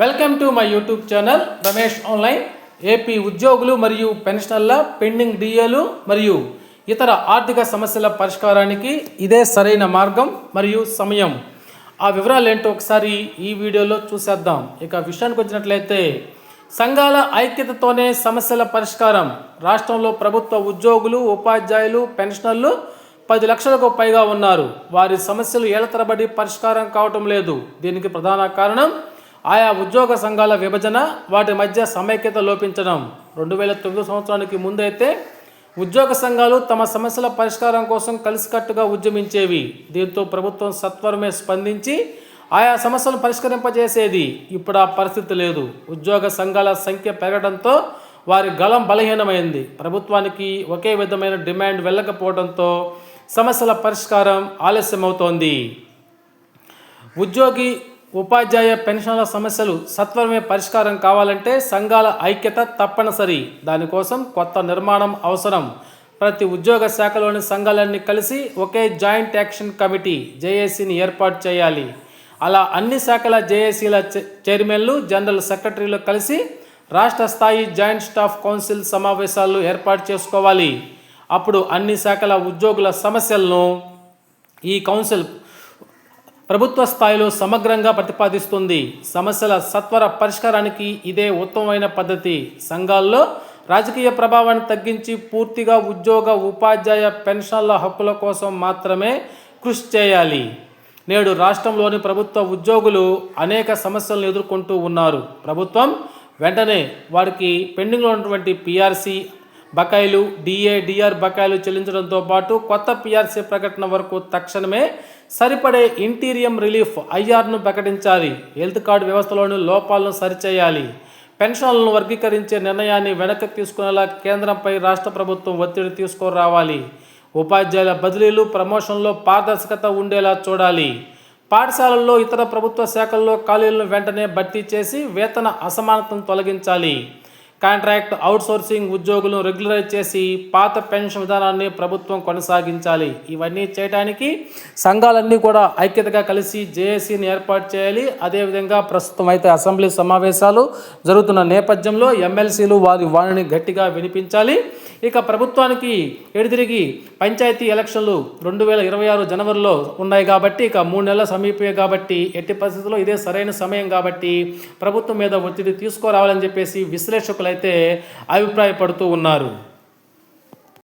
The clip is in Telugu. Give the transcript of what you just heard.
Welcome to my YouTube channel Ramesh online AP ఉద్యోగులు మరియు పెన్షనర్ల పెండింగ్ డిఏలు మరియు ఇతర ఆర్థిక సమస్యల పరిష్కారానికి ఇదే సరైన మార్గం మరియు సమయం. ఆ వివరాలు ఏంటో ఒకసారి ఈ వీడియోలో చూసేద్దాం. ఇక విషయానికి వచ్చినట్లయితే సంఘాల ఐక్యతతోనే సమస్యల పరిష్కారం. రాష్ట్రంలో ప్రభుత్వ ఉద్యోగులు ఉపాధ్యాయులు పెన్షనర్లు పది లక్షలకు పైగా ఉన్నారు. వారి సమస్యలు ఏళ్ళ తరబడి పరిష్కారం కావటం లేదు. దీనికి ప్రధాన కారణం ఆయా ఉద్యోగ సంఘాల విభజన వాటి మధ్య సమైక్యత లోపించడం. రెండు వేల తొమ్మిది సంవత్సరానికి ముందైతే ఉద్యోగ సంఘాలు తమ సమస్యల పరిష్కారం కోసం కలిసికట్టుగా ఉద్యమించేవి. దీంతో ప్రభుత్వం సత్వరమే స్పందించి ఆయా సమస్యలను పరిష్కరింపజేసేది. ఇప్పుడు ఆ పరిస్థితి లేదు. ఉద్యోగ సంఘాల సంఖ్య పెరగడంతో వారి గలం బలహీనమైంది. ప్రభుత్వానికి ఒకే విధమైన డిమాండ్ వెళ్ళకపోవడంతో సమస్యల పరిష్కారం ఆలస్యమవుతోంది. ఉద్యోగి ఉపాధ్యాయ పెన్షన్ల సమస్యలు సత్వరమే పరిష్కారం కావాలంటే సంఘాల ఐక్యత తప్పనిసరి. దానికోసం కొత్త నిర్మాణం అవసరం. ప్రతి ఉద్యోగ శాఖలోని సంఘాలన్నీ కలిసి ఒకే జాయింట్ యాక్షన్ కమిటీ జేఏసీని ఏర్పాటు చేయాలి. అలా అన్ని శాఖల జేఏసీల చైర్మన్లు జనరల్ సెక్రటరీలు కలిసి రాష్ట్ర స్థాయి జాయింట్ స్టాఫ్ కౌన్సిల్ సమావేశాలు ఏర్పాటు చేసుకోవాలి. అప్పుడు అన్ని శాఖల ఉద్యోగుల సమస్యలను ఈ కౌన్సిల్ ప్రభుత్వ స్థాయిలో సమగ్రంగా ప్రతిపాదిస్తుంది. సమస్యల సత్వర పరిష్కారానికి ఇదే ఉత్తమమైన పద్ధతి. సంఘాల్లో రాజకీయ ప్రభావాన్ని తగ్గించి పూర్తిగా ఉద్యోగ ఉపాధ్యాయ పెన్షన్ల హక్కుల కోసం మాత్రమే కృషి చేయాలి. నేడు రాష్ట్రంలోని ప్రభుత్వ ఉద్యోగులు అనేక సమస్యలను ఎదుర్కొంటూ ఉన్నారు. ప్రభుత్వం వెంటనే వారికి పెండింగ్లో ఉన్నటువంటి పిఆర్సీ బకాయిలు డిఏ డిఆర్ బకాయిలు చెల్లించడంతో పాటు కొత్త పిఆర్సీ ప్రకటన వరకు తక్షణమే సరిపడే ఇంటీరియం రిలీఫ్ ఐఆర్ను ప్రకటించాలి. హెల్త్ కార్డు వ్యవస్థలోని లోపాలను సరిచేయాలి. పెన్షన్లను వర్గీకరించే నిర్ణయాన్ని వెనక్కి తీసుకునేలా కేంద్రంపై రాష్ట్ర ప్రభుత్వం ఒత్తిడి తీసుకురావాలి. ఉపాధ్యాయుల బదిలీలు ప్రమోషన్లో పారదర్శకత ఉండేలా చూడాలి. పాఠశాలల్లో ఇతర ప్రభుత్వ శాఖల్లో ఖాళీలను వెంటనే భర్తీ చేసి వేతన అసమానతను తొలగించాలి. కాంట్రాక్ట్ అవుట్సోర్సింగ్ ఉద్యోగులను రెగ్యులరైజ్ చేసి పాత పెన్షన్ విధానాన్ని ప్రభుత్వం కొనసాగించాలి. ఇవన్నీ చేయడానికి సంఘాలన్నీ కూడా ఐక్యతగా కలిసి జేఏసీని ఏర్పాటు చేయాలి. అదేవిధంగా ప్రస్తుతం అయితే అసెంబ్లీ సమావేశాలు జరుగుతున్న నేపథ్యంలో ఎమ్మెల్సీలు వారి వాణిని గట్టిగా వినిపించాలి. ఇక ప్రభుత్వానికి ఎడితిరిగి పంచాయతీ ఎలక్షన్లు రెండు వేల ఇరవై ఆరు జనవరిలో ఉన్నాయి కాబట్టి ఇక మూడు నెలల సమీపే కాబట్టి ఎట్టి పరిస్థితుల్లో ఇదే సరైన సమయం కాబట్టి ప్రభుత్వం మీద ఒత్తిడి తీసుకురావాలని చెప్పేసి విశ్లేషకులైతే అభిప్రాయపడుతూ ఉన్నారు.